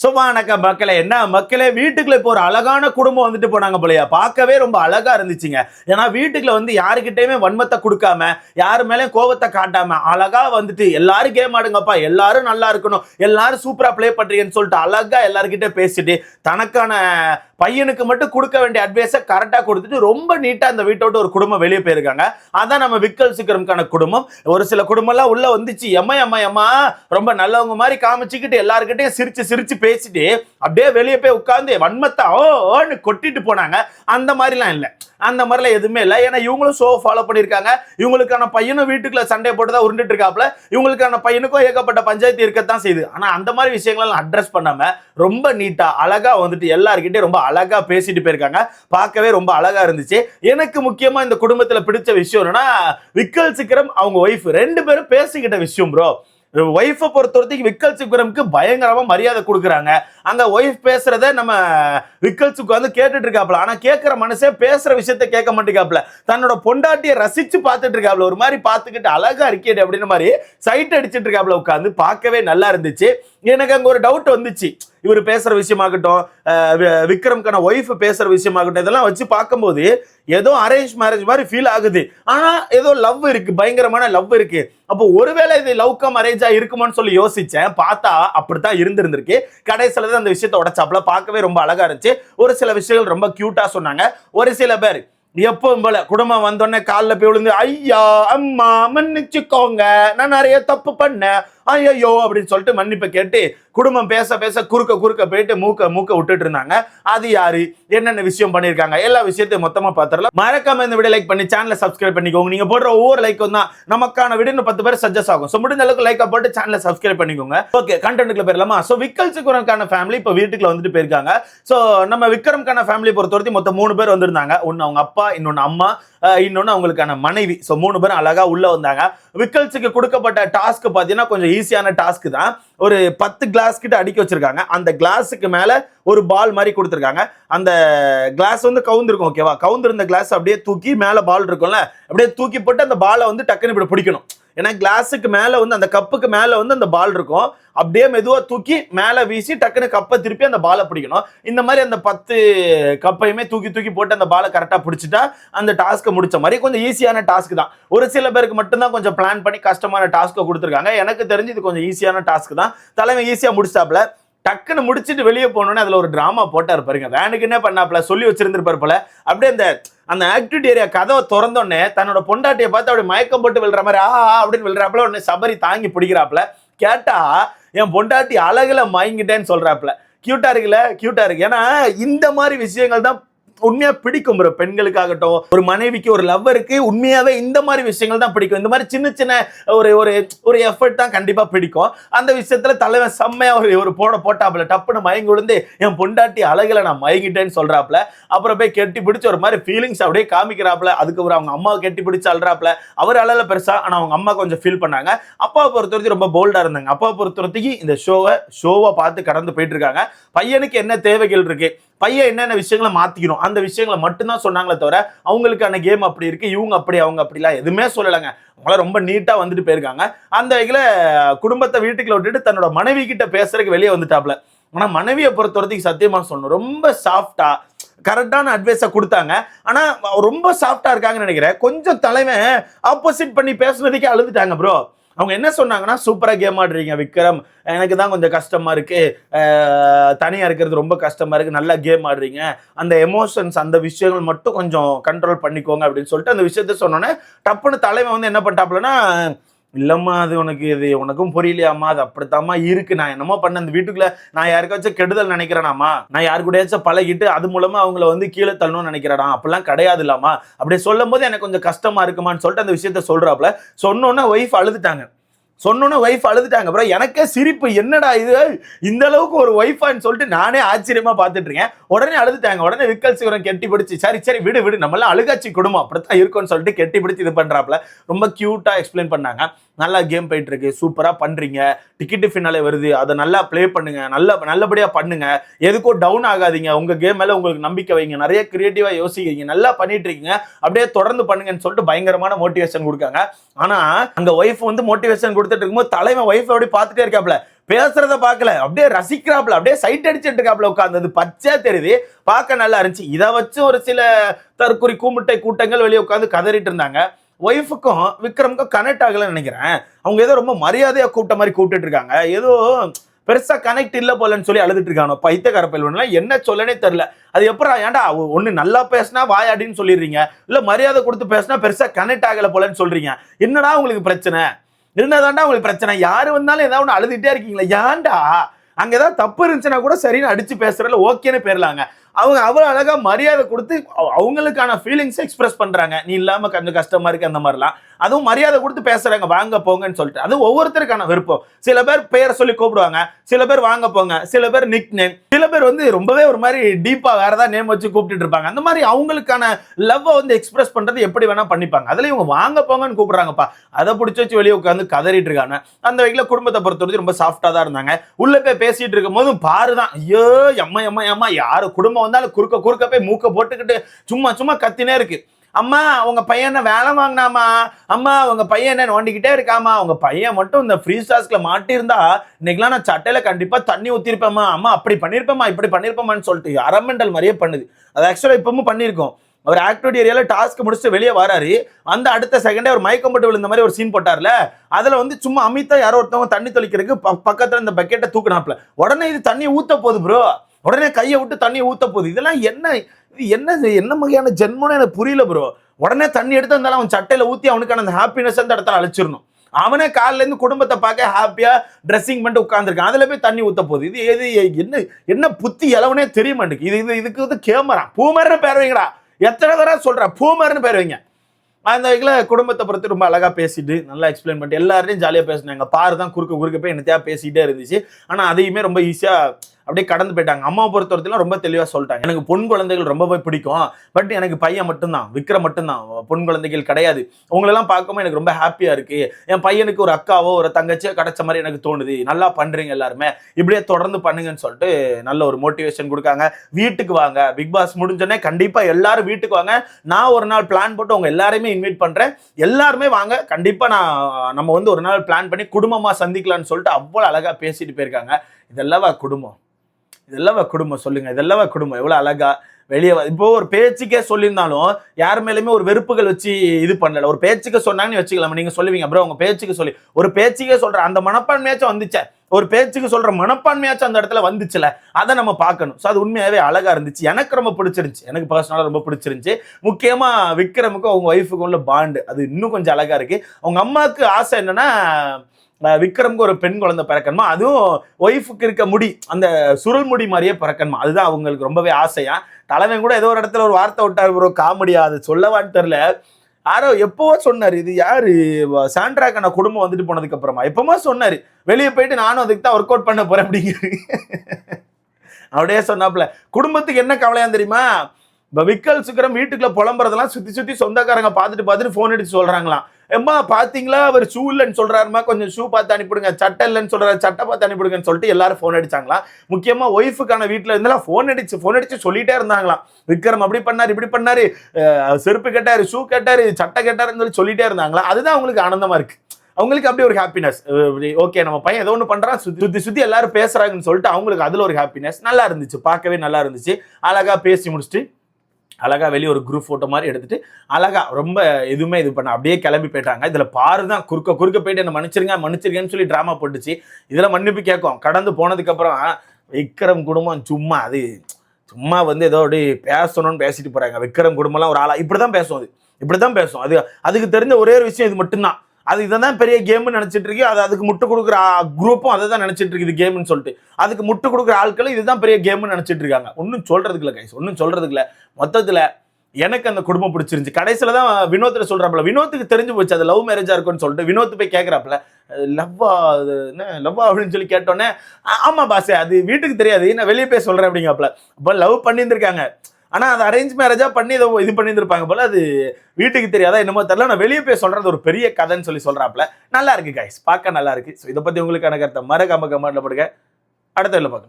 So மக்களை மக்களே என்ன மக்களே வீட்டுக்குள்ள இப்போ ஒரு அழகான குடும்பம் வந்துட்டு போனாங்க போலயா. பார்க்கவே ரொம்ப அழகா இருந்துச்சுங்க. ஏன்னா வீட்டுக்குள்ள வந்து யாருக்கிட்டயுமே வன்மத்தை கொடுக்காம யாரு மேலேயும் கோபத்தை காட்டாம அழகா வந்துட்டு எல்லாரும் கேம் ஆடுங்கப்பா எல்லாரும் நல்லா இருக்கணும் எல்லாரும் சூப்பரா ப்ளே பண்றீங்கன்னு சொல்லிட்டு அழகா எல்லாருக்கிட்ட பேசிட்டு தனக்கான பையனுக்கு மட்டும் கொடுக்க வேண்டிய அட்வைஸை கரெக்டாக கொடுத்துட்டு ரொம்ப நீட்டாக அந்த வீட்டை விட்டு ஒரு குடும்பம் வெளியே போயிருக்காங்க. அதான் நம்ம விக்கல் சிக்கரம்கான குடும்பம். ஒரு சில குடும்பம்லாம் உள்ள வந்துச்சு எம்மா எம்மா எம்மா ரொம்ப நல்லவங்க மாதிரி காமிச்சுக்கிட்டு எல்லாருக்கிட்டையும் சிரிச்சு சிரிச்சு பேசிட்டு அப்படியே வெளியே போய் உட்காந்து வன்மத்தை ஓன்னு கொட்டிட்டு போனாங்க. அந்த மாதிரிலாம் இல்லை. அந்த மாதிரிலாம் எதுவுமே இல்லை. ஏன்னா இவங்களும் ஷோ ஃபாலோ பண்ணியிருக்காங்க. இவங்களுக்கான பையனும் வீட்டுக்குள்ள சண்டை போட்டு தான் உருண்டுட்டு இருக்காப்புல இவங்களுக்கான பையனுக்கும் ஏகப்பட்ட பஞ்சாயத்து இருக்கத்தான் செய்யுது. ஆனால் அந்த மாதிரி விஷயங்களெல்லாம் அட்ரஸ் பண்ணாமல் ரொம்ப நீட்டாக அழகாக வந்துட்டு எல்லாருக்கிட்டே ரொம்ப அழகாக பேசிட்டு போயிருக்காங்க. பார்க்கவே ரொம்ப அழகாக இருந்துச்சு. எனக்கு முக்கியமாக இந்த குடும்பத்தில் பிடிச்ச விஷயம் என்னன்னா விக்கல் சிக்கரம் அவங்க ஒய்ஃப் ரெண்டு பேரும் பேசிக்கிட்ட விஷயம் ப்ரோ ஒய்ஃபை பொறுத்த வரைக்கும் விக்கல் சிக்கரம்க்கு பயங்கரமா மரியாதை கொடுக்குறாங்க. அங்க ஒய்ஃப் பேசுறத நம்ம விக்கல் சுக்கு வந்து கேட்டுட்டு இருக்காப்ல ஆனா கேட்கிற மனுஷன் பேசுற விஷயத்த கேட்க மாட்டேங்காப்ல தன்னோட பொண்டாட்டியை ரசிச்சு பார்த்துட்டு இருக்காப்ல ஒரு மாதிரி பார்த்துக்கிட்டு அழகா இருக்கேடு அப்படின்னு மாதிரி சைட் அடிச்சிட்டு இருக்காப்ல உட்காந்து பார்க்கவே நல்லா இருந்துச்சு. எனக்கு அங்க ஒரு டவுட் வந்துச்சு. இவர் பேசுற விஷயமாகட்டும் வி- விக்ரம்கான ஒய்ஃப் பேசுற விஷயமாகட்டும் இதெல்லாம் வச்சு பார்க்கும்போது ஏதோ அரேஞ்ச் மேரேஜ் மாதிரி ஃபீல் ஆகுது. ஆனா ஏதோ லவ் இருக்கு பயங்கரமான லவ் இருக்கு. அப்போ ஒருவேளை இது லவ் கம் அரேஞ்சா இருக்குமான்னு சொல்லி யோசிச்சேன். பார்த்தா அப்படித்தான் இருந்திருந்திருக்கு. கடைசியில தான் அந்த விஷயத்தை உடைச்சாப்புல. பார்க்கவே ரொம்ப அழகா இருந்துச்சு. ஒரு சில விஷயங்கள் ரொம்ப கியூட்டா சொன்னாங்க. ஒரு சில பேர் எப்பவும் போல குடும்பம் வந்தோடனே காலில் போய் விழுந்து ஐயா அம்மா மன்னிச்சுக்கோங்க. நான் நிறைய தப்பு பண்ணேன். ஐயோ அப்படின்னு சொல்லிட்டு மன்னிப்பை கேட்டு குடும்பம் பேச பேச குறுக்க குறுக்க போயிட்டு மூக்க மூக்க விட்டுட்டு இருந்தாங்க. அது யாரு? என்னென்ன விஷயம் பண்ணியிருக்காங்க எல்லா விஷயத்தையும் மொத்தமா பார்த்துடலாம் மறக்காம இந்த வீடியோ லைக் பண்ணி சேனலை சப்ஸ்கிரைப் பண்ணிக்கோங்க. நீங்க போடுற ஒவ்வொரு லைக்கும் தான் நமக்கான வீடியோ பத்து பேர் சஜஸ்ட் ஆகும். ஸோ முடிஞ்ச அளவுக்கு லைக்கை போட்டு சேனலை சப்ஸ்கிரைப் பண்ணிக்கோங்க. ஓகே கண்டென்ட்டுக்குள்ள போயிடலாமா? ஸோ விக்கல் சிக்குரனுக்கான ஃபேமிலி இப்போ வீட்டுக்குள்ள வந்துட்டு போயிருக்காங்க. ஸோ நம்ம விக்ரம்கான ஃபேமிலி பொறுத்த வரைக்கும் மொத்தம் மூணு பேர் வந்திருந்தாங்க. ஒன்று அவங்க அப்பா இன்னொன்று அம்மா இன்னொன்னு இன்னொன்று அவங்களுக்கான மனைவி. ஸோ மூணு பேரும் அழகா உள்ள வந்தாங்க. விக்கல்ஸுக்கு கொடுக்கப்பட்ட டாஸ்க் பார்த்தீங்கன்னா கொஞ்சம் ஈஸியான டாஸ்க் தான். ஒரு பத்து கிளாஸ் கிட்ட அடிக்க வச்சிருக்காங்க. அந்த கிளாஸுக்கு மேல ஒரு பால் மாதிரி கொடுத்துருக்காங்க. அந்த கிளாஸ் வந்து கவுந்திருக்கும் ஓகேவா கவுந்திருந்த கிளாஸ் அப்படியே தூக்கி மேல பால் இருக்கும்ல? அப்படியே தூக்கி போட்டு அந்த பாலை வந்து டக்குன்னு இப்படி பிடிக்கணும். ஏன்னா கிளாஸுக்கு மேலே வந்து அந்த கப்புக்கு மேலே வந்து அந்த பால் இருக்கும். அப்படியே மெதுவாக தூக்கி மேலே வீசி டக்குன்னு கப்பை திருப்பி அந்த பாலை பிடிக்கணும். இந்த மாதிரி அந்த பத்து கப்பையுமே தூக்கி தூக்கி போட்டு அந்த பாலை கரெக்டாக பிடிச்சிட்டா அந்த டாஸ்க்கை முடிச்ச மாதிரி கொஞ்சம் ஈஸியான டாஸ்க் தான். ஒரு சில பேருக்கு மட்டும்தான் கொஞ்சம் பிளான் பண்ணி கஷ்டமான டாஸ்க்கை கொடுத்துருக்காங்க. எனக்கு தெரிஞ்சு இது கொஞ்சம் ஈஸியான டாஸ்க் தான். தலைமை ஈஸியாக முடிச்சாப்புல. டக்குன்னு முடிச்சிட்டு வெளியே போனோன்னே அதில் ஒரு ட்ராமா போட்டார் பாருங்க. வேனுக்கு என்ன பண்ணாப்ல சொல்லி வச்சிருந்திருப்பாரு போல. அப்படியே அந்த அந்த ஆக்டிவிட்டி ஏரியா கதவை திறந்தோடனே தன்னோட பொண்டாட்டியை பார்த்து அப்படி மயக்கம் போட்டு விழுற மாதிரி ஆ ஆ, அப்படின்னு விழுறாப்புல. உடனே சபரி தாங்கி பிடிக்கிறாப்புல. கேட்டா என் பொண்டாட்டி அழகுல மயங்கிட்டேன்னு சொல்றாப்புல. கியூட்டா இருக்குல்ல? கியூட்டா இருக்கு. ஏன்னா இந்த மாதிரி விஷயங்கள் தான் உண்மையா பிடிக்கும் ஒரு பெண்களுக்காகட்டும் ஒரு மனைவிக்கு ஒரு லவ்வருக்கு உண்மையாவே இந்த மாதிரி விஷயங்கள் தான் பிடிக்கும். இந்த மாதிரி சின்ன சின்ன ஒரு ஒரு ஒரு எஃபர்ட் தான் கண்டிப்பா பிடிக்கும். அந்த விஷயத்துல தலைவன் செம்மையா ஒரு ஒரு போட போட்டாப்புல. டப்புன்னு மயங்கி விழுந்து என் பொண்டாட்டி அழகுல நான் மயங்கிட்டேன்னு சொல்றாப்புல. அப்புறம் போய் கெட்டி பிடிச்சி ஒரு மாதிரி ஃபீலிங்ஸ் அப்படியே காமிக்கிறாப்புல. அதுக்கப்புறம் அவங்க அம்மாவை கெட்டி பிடிச்சி அழுறாப்புல. அவர் அழல பெருசா ஆனா அவங்க அம்மா கொஞ்சம் ஃபீல் பண்ணாங்க. அப்பாவை பொறுத்த வரைக்கும் ரொம்ப போல்டா இருந்தாங்க. அப்பாவை பொறுத்த வரைக்கும் இந்த ஷோவை ஷோவை பார்த்து கடந்து போயிட்டு இருக்காங்க. பையனுக்கு என்ன தேவைகள் இருக்கு? பையன் என்னென்ன விஷயங்களை மாத்திக்கணும்? அந்த விஷயங்களை மட்டும்தான் சொன்னாங்களே தவிர அவங்களுக்கான கேம் அப்படி இருக்கு இவங்க அப்படி அவங்க அப்படிலாம் எதுவுமே சொல்லலைங்க. அவங்களாம் ரொம்ப நீட்டா வந்துட்டு போயிருக்காங்க. அந்த வகையில குடும்பத்தை வீட்டுக்குள்ள விட்டுட்டு தன்னோட மனைவி கிட்ட பேசுறதுக்கு வெளியே வந்துட்டாப்ல ஆனா மனைவியை பொறுத்த வரைக்கும் சத்தியமா சொல்லணும் ரொம்ப சாஃப்டா கரெக்டான அட்வைஸை கொடுத்தாங்க. ஆனால் ரொம்ப சாஃப்டாக இருக்காங்கன்னு நினைக்கிறேன். கொஞ்சம் தலைமை ஆப்போசிட் பண்ணி பேசுனதுக்கே அழுதுட்டாங்க ப்ரோ அவங்க என்ன சொன்னாங்கன்னா சூப்பரா கேம் ஆடுறீங்க விக்ரம். எனக்கு தான் கொஞ்சம் கஷ்டமா இருக்கு. தனியாக தனியா இருக்கிறது ரொம்ப கஷ்டமா இருக்கு. நல்லா கேம் ஆடுறீங்க. அந்த எமோஷன்ஸ் அந்த விஷயங்கள் மட்டும் கொஞ்சம் கண்ட்ரோல் பண்ணிக்கோங்க அப்படின்னு சொல்லிட்டு அந்த விஷயத்த சொன்னோன்னே டப்புன்னு தலைவன் வந்து என்ன பண்ணிட்டாப்லன்னா இல்லைம்மா அது உனக்கு இது உனக்கும் புரியலையாம்மா அது அப்படித்தாம்மா இருக்கு. நான் என்னமோ பண்ண அந்த வீட்டுக்குள்ள நான் யாருக்காச்சும் கெடுதல் நினைக்கிறேனாமா நான் யாரு கூடயாச்சும் பழகிட்டு அது மூலமா அவங்கள வந்து கீழே தள்ளணும்னு நினைக்கிறேனா? அப்படிலாம் கிடையாது இல்லாமா அப்படி சொல்லும் போது எனக்கு கொஞ்சம் கஷ்டமா இருக்குமான்னு சொல்லிட்டு அந்த விஷயத்த சொல்றாப்புல. சொன்னோன்னே ஒய்ஃப் அழுதுட்டாங்க. சொன்னோன்னே ஒய்ஃப் அழுதுட்டாங்க. அப்புறம் எனக்கே சிரிப்பு. என்னடா இது? இந்த அளவுக்கு ஒரு ஒய்ஃபான்னு சொல்லிட்டு நானே ஆச்சரியமா பார்த்துட்டு இருக்கேன். உடனே அழுதுட்டாங்க. உடனே விக்கல் சிவரம் கெட்டி பிடிச்சி சரி சரி விடு விடு நம்மளாம் அழுகாச்சி குடும்பம் அப்படித்தான் இருக்கும்னு சொல்லிட்டு கெட்டி பிடிச்சி இது பண்றாப்ல ரொம்ப கியூட்டா எக்ஸ்பிளைன் பண்ணாங்க. நல்லா கேம் போயிட்டு இருக்கு. சூப்பரா பண்றீங்க. டிக்கெட் ஃபினாலே வருது. அதை நல்லா ப்ளே பண்ணுங்க. நல்ல நல்லபடியா பண்ணுங்க. எதுக்கும் டவுன் ஆகாதீங்க. உங்க கேம் மேல உங்களுக்கு நம்பிக்கை வைங்க. நிறைய கிரியேட்டிவா யோசிக்கிறீங்க. நல்லா பண்ணிட்டு இருக்கீங்க. அப்படியே தொடர்ந்து பண்ணுங்கன்னு சொல்லிட்டு பயங்கரமான மோட்டிவேஷன் கொடுக்காங்க. ஆனா அந்த ஒய்ஃப் வந்து மோட்டிவேஷன் கொடுத்து கொடுத்துட்டு இருக்கும்போது தலைவன் ஒய்ஃப் அப்படியே பார்த்துட்டே இருக்காப்ல பேசுறத பார்க்கல. அப்படியே ரசிக்கிறாப்ல அப்படியே சைட் அடிச்சிட்டு இருக்காப்ல உட்காந்து பச்சையா தெரியுது. பார்க்க நல்லா இருந்துச்சு. இதை வச்சு ஒரு சில தற்குறி கூமுட்டை கூட்டங்கள் வெளியே உட்காந்து கதறிட்டு இருந்தாங்க. ஒய்ஃபுக்கும் விக்ரமுக்கும் கனெக்ட் ஆகலைன்னு நினைக்கிறேன். அவங்க ஏதோ ரொம்ப மரியாதையாக கூப்பிட்ட மாதிரி கூப்பிட்டுட்டு இருக்காங்க. ஏதோ பெருசாக கனெக்ட் இல்லை போலன்னு சொல்லி அழுதுட்டு இருக்கானோ பைத்தியக்கார பயில்வன்லாம் என்ன சொல்லனே தெரில அது எப்படா ஏன்டா ஒன்று நல்லா பேசினா வாயாடின்னு சொல்லிடுறீங்க? இல்லை மரியாதை கொடுத்து பேசினா பெருசாக கனெக்ட் ஆகலை போலன்னு சொல்கிறீங்க என்னடா உங்களுக்கு பிரச்சனை? என்னதான்டா உங்களுக்கு பிரச்சனை. யாரு வந்தாலும் ஏதாவது ஒன்று அழுதுகிட்டே இருக்கீங்களா. ஏன்டா? அங்க ஏதாவது தப்பு இருந்துச்சுன்னா கூட சரின்னு அடிச்சு பேசுறதுல ஓகேன்னு பேரலாங்க. அவங்க அவ்வளோ அழகா மரியாதை கொடுத்து அவங்களுக்கான ஃபீலிங்ஸ் எக்ஸ்பிரஸ் பண்றாங்க. நீ இல்லாம கொஞ்சம் கஷ்டமா இருக்கு அந்த மாதிரிலாம். அதுவும் மரியாதை கொடுத்து பேசுறாங்க. வாங்க போங்கன்னு சொல்லிட்டு. அது ஒவ்வொருத்தருக்கான விருப்பம். சில பேர் பெயரை சொல்லி கூப்பிடுவாங்க. சில பேர் வாங்க போங்க. சில பேர் நிக் நேம் சில பேர் வந்து ரொம்பவே ஒரு மாதிரி டீப்பா வேறதா நேம் வச்சு கூப்பிட்டுட்டு இருப்பாங்க. அந்த மாதிரி அவங்களுக்கான லவ்வை வந்து எக்ஸ்பிரஸ் பண்றது எப்படி வேணா பண்ணிப்பாங்க. அதுல இவங்க வாங்க போங்கன்னு கூப்பிடுறாங்கப்பா. அதை பிடிச்சி வச்சு வெளியே உட்காந்து கதறிட்டு இருக்காங்க. அந்த வகையில் குடும்பத்தை பொறுத்தவரைக்கும் ரொம்ப சாஃப்டா தான் இருந்தாங்க. உள்ள போய் பேசிட்டு இருக்கும் போதும் பாருதான். ஐயோ எம்மா எம்மா எம்மா. யாரு குடும்பம் வந்தாலும் குறுக்க குறுக்க போய் மூக்க போட்டுக்கிட்டு சும்மா சும்மா கத்தினே இருக்கு. அம்மா உங்க பையனை வேலை வாங்கினாமா? அம்மா உங்க பையன் என்ன நோண்டிக்கிட்டே இருக்காமா? உங்க பையன் மட்டும் இந்த ஃப்ரீ ஸ்டாஸ்ல மாட்டியிருந்தா இன்னைக்கெல்லாம் நான் சட்டையில கண்டிப்பா தண்ணி ஊத்திருப்பேம்மா அம்மா அப்படி பண்ணிருப்பேம்மா இப்படி பண்ணிருப்பேமான்னு சொல்லிட்டு அரமெண்டல் மாதிரியே பண்ணுது. அது ஆக்சுவலா இப்பவும் பண்ணியிருக்கோம். அவர் ஆக்டிவிட்டி ஏரியாவில் டாஸ்க் முடிச்சுட்டு வெளியே வராரு. அந்த அடுத்த செகண்டே ஒரு மயக்கம் போட்டு விழுந்த மாதிரி ஒரு சீன் போட்டார்ல. அதில் வந்து சும்மா அமிதா யாரோ ஒருத்தவங்க தண்ணி தொளிக்கிறதுக்கு ப- பக்கத்தில் இந்த பக்கெட்டை தூக்குனாப்ல உடனே இது தண்ணி ஊற்ற போகுது ப்ரோ உடனே கையை விட்டு தண்ணி ஊத்த போகுது. இதெல்லாம் என்ன? இது என்ன இது? என்ன வகையான ஜென்மம்னு எனக்கு புரியல ப்ரோ உடனே தண்ணி எடுத்து இருந்தாலும் அவன் சட்டையில் ஊற்றி அவனுக்கான அந்த ஹாப்பினஸ் அந்த இடத்துல அழிச்சிடணும். அவனே காலிலேருந்து குடும்பத்தை பார்க்க ஹாப்பியாக ட்ரெஸ்ஸிங் பண்ணிட்டு உட்காந்துருக்கான் அதில் போய் தண்ணி ஊற்ற போகுது. இது எது? என்ன என்ன புத்தி இளவனே தெரிய மாட்டேங்குது. இது இது இதுக்கு வந்து கேமரா. பூமர்னு பேர் வைங்கடா. எத்தனை தடவை சொல்ற? பூமர்னு பேர் வைங்க. அந்த வகையில் குடும்பத்தை பொறுத்து ரொம்ப அழகா பேசிட்டு நல்லா எக்ஸ்பிளைன் பண்ணிட்டு எல்லாரையும் ஜாலியாக பேசினாங்க. பாரு தான் குறுக்க குறுக்க போய் என்னத்தையா பேசிக்கிட்டே இருந்துச்சு. ஆனால் அதையுமே ரொம்ப ஈஸியாக அப்படியே கடந்து போயிட்டாங்க. அம்மாவை பொறுத்தவரைக்கும் ரொம்ப தெளிவாக சொல்லிட்டாங்க. எனக்கு பொன் குழந்தைகள் ரொம்பவே பிடிக்கும். பட் எனக்கு பையன் மட்டும்தான். விக்ரம் மட்டும்தான். பொன் குழந்தைகள் கிடையாது. உங்களெல்லாம் பார்க்கும்போது எனக்கு ரொம்ப ஹாப்பியாக இருக்கு. என் பையனுக்கு ஒரு அக்காவோ ஒரு தங்கச்சியோ கிடைச்ச மாதிரி எனக்கு தோணுது. நல்லா பண்றீங்க எல்லாருமே. இப்படியே தொடர்ந்து பண்ணுங்கன்னு சொல்லிட்டு நல்ல ஒரு மோட்டிவேஷன் கொடுக்காங்க. வீட்டுக்கு வாங்க. பிக் பாஸ் முடிஞ்சோடனே கண்டிப்பா எல்லாரும் வீட்டுக்கு வாங்க. நான் ஒரு நாள் பிளான் போட்டு உங்க எல்லாரையுமே இன்வைட் பண்றேன். எல்லாருமே வாங்க. கண்டிப்பா நான் நம்ம வந்து ஒரு நாள் பிளான் பண்ணி குடும்பமா சந்திக்கலாம்னு சொல்லிட்டு அவ்வளவு அழகா பேசிட்டு போயிருக்காங்க. இதெல்லாம் குடும்பம்? இதெல்லாம் குடும்பம் சொல்லுங்க. இதெல்லாம் குடும்பம்? எவ்வளோ அழகா வெளியே இப்போ ஒரு பேச்சுக்கே சொல்லியிருந்தாலும் யார் மேலேயுமே ஒரு வெறுப்புகள் வச்சு இது பண்ணல. ஒரு பேச்சுக்கு சொன்னாங்கன்னு வச்சுக்கலாம் நீங்க சொல்லுவீங்க. அப்புறம் உங்க பேச்சுக்கு சொல்லி ஒரு பேச்சுக்கே சொல்ற அந்த மனப்பான்மையாச்சும் வந்துச்சே. ஒரு பேச்சுக்கு சொல்ற மனப்பான்மையாச்சும் அந்த இடத்துல வந்துச்சுல அதை நம்ம பார்க்கணும். ஸோ அது உண்மையாவே அழகா இருந்துச்சு. எனக்கு ரொம்ப பிடிச்சிருந்துச்சு. எனக்கு பர்சனலாக ரொம்ப பிடிச்சிருந்துச்சு. முக்கியமா விக்ரமுக்கும் அவங்க ஒய்ஃபுக்கும் உள்ள பாண்டு அது இன்னும் கொஞ்சம் அழகா இருக்கு. அவங்க அம்மாவுக்கு ஆசை என்னன்னா விக்ரம்க்கு ஒரு பெண் குழந்தை பிறக்கணுமா? அதுவும் ஒய்ஃபுக்கு இருக்க முடி அந்த சுருள் முடி மாதிரியே பிறக்கணுமா? அதுதான் அவங்களுக்கு ரொம்பவே ஆசையா. தலைவன் கூட ஏதோ ஒரு இடத்துல ஒரு வார்த்தை விட்டார் ஒரு காமெடியா அது சொல்லவான்னு தெரியல. யாரோ எப்பவோ சொன்னார் இது யாரு? சாண்ட்ராக்கான குடும்பம் வந்துட்டு போனதுக்கு அப்புறமா. எப்பவுமே சொன்னார் வெளியே போயிட்டு நானும் அதுக்கு தான் ஒர்க் அவுட் பண்ண போகிறேன் அப்படிங்கிறது அப்படியே சொன்னாப்புல குடும்பத்துக்கு என்ன கவலையா தெரியுமா? இப்போ விக்கல் சுக்கரம் வீட்டுக்குள்ள புலம்புறதெல்லாம் சுற்றி சுற்றி சொந்தக்காரங்க பார்த்துட்டு பார்த்துட்டு ஃபோன் அடிச்சு சொல்கிறாங்களாம் எம்மா பார்த்தீங்களா அவர் ஷூ இல்லைன்னு சொல்கிறாருமா கொஞ்சம் ஷூ பார்த்து அனுப்பிடுங்க சட்டை இல்லைன்னு சொல்கிறார் சட்டை பார்த்து அனுப்பிடுங்கன்னு சொல்லிட்டு எல்லாரும் ஃபோன் அடிச்சாங்களாம். முக்கியமாக ஒய்ஃபுக்கான வீட்டில் இருந்தாலும் ஃபோன் அடிச்சு ஃபோன் அடிச்சு சொல்லிட்டே இருந்தாங்களாம். விக்ரம் அப்படி பண்ணார் இப்படி பண்ணாரு. செருப்பு கேட்டார் ஷூ கேட்டார் சட்டை கேட்டாருன்னு சொல்லி சொல்லிட்டே இருந்தாங்களா அதுதான் அவங்களுக்கு ஆனந்தமாக இருக்குது அவங்களுக்கு அப்படி ஒரு ஹாப்பினஸ் ஓகே நம்ம பையன் ஏதோ ஒன்று பண்ணுறான் சுத்தி சுத்தி எல்லாரும் பேசுகிறாங்கன்னு சொல்லிட்டு அவங்களுக்கு அதில் ஒரு ஹாப்பினஸ் நல்லா இருந்துச்சு. பார்க்கவே நல்லா இருந்துச்சு. அழகாக பேசி முடிச்சுட்டு அழகாக வெளியே ஒரு குரூப் ஃபோட்டோ மாதிரி எடுத்துட்டு அழகாக ரொம்ப எதுவுமே இது பண்ண அப்படியே கிளம்பி போயிட்டாங்க. இதில் பாரு தான் குறுக்க குறுக்க போயிட்டு என்ன மன்னிச்சிருங்க மன்னிச்சிருங்கன்னு சொல்லி ட்ராமா போட்டுச்சு. இதில் மன்னிப்பு கேட்கும். கடந்து போனதுக்கப்புறம் விக்ரம் குடும்பம் சும்மா அது சும்மா வந்து ஏதோ அப்படி பேசணும்னு பேசிட்டு போகிறாங்க விக்ரம் குடும்பம்லாம் ஒரு ஆளா இப்படிதான் பேசும் அது. இப்படி தான் பேசும். அது அதுக்கு தெரிஞ்ச ஒரே ஒரு விஷயம் இது மட்டும்தான். அது இதை தான் பெரிய கேம்னு நினச்சிட்டு இருக்கு. அது அதுக்கு முட்டு கொடுக்குற குரூப்பும் அதை தான் நினச்சிட்டு இருக்குது கேம்னு சொல்லிட்டு. அதுக்கு முட்டு கொடுக்குற ஆட்களும் இதுதான் பெரிய கேம்னு நினச்சிட்டு இருக்காங்க. ஒன்றும் சொல்கிறதுக்கு இல்லை கைஸ் ஒன்றும் சொல்கிறதுக்கு இல்லை. மொத்தத்தில் எனக்கு அந்த குடும்பம் பிடிச்சிருந்துச்சு. கடைசியில தான் வினோத்தில் சொல்கிறாப்புல வினோத்துக்கு தெரிஞ்சு போச்சு அது லவ் மேரேஜாக இருக்கும்னு சொல்லிட்டு. வினோத் போய் கேட்கறாப்புல லவ்வா அது என்ன லவ்வா? அப்படின்னு சொல்லி கேட்டோன்னே ஆமாம் பாசே அது வீட்டுக்கு தெரியாது. நான் வெளியே போய் சொல்கிறேன் அப்படிங்காப்புல. அப்போ லவ் பண்ணியிருந்திருக்காங்க. ஆனால் அது அரேஞ்ச் மேரேஜாக பண்ணி இதை இது பண்ணியிருந்திருப்பாங்க போல அது வீட்டுக்கு தெரியாதா என்னமோ தெரியல. நான் வெளியே போய் சொல்கிறது ஒரு பெரிய கதைன்னு சொல்லி சொல்கிறாப்புல நல்லா இருக்குது கைஸ் பார்க்க நல்லா இருக்குது ஸோ இதை பற்றி உங்களுக்கான கருத்தை மறக்காம கமெண்ட்ல போடுங்க. அடுத்த பார்க்கணும்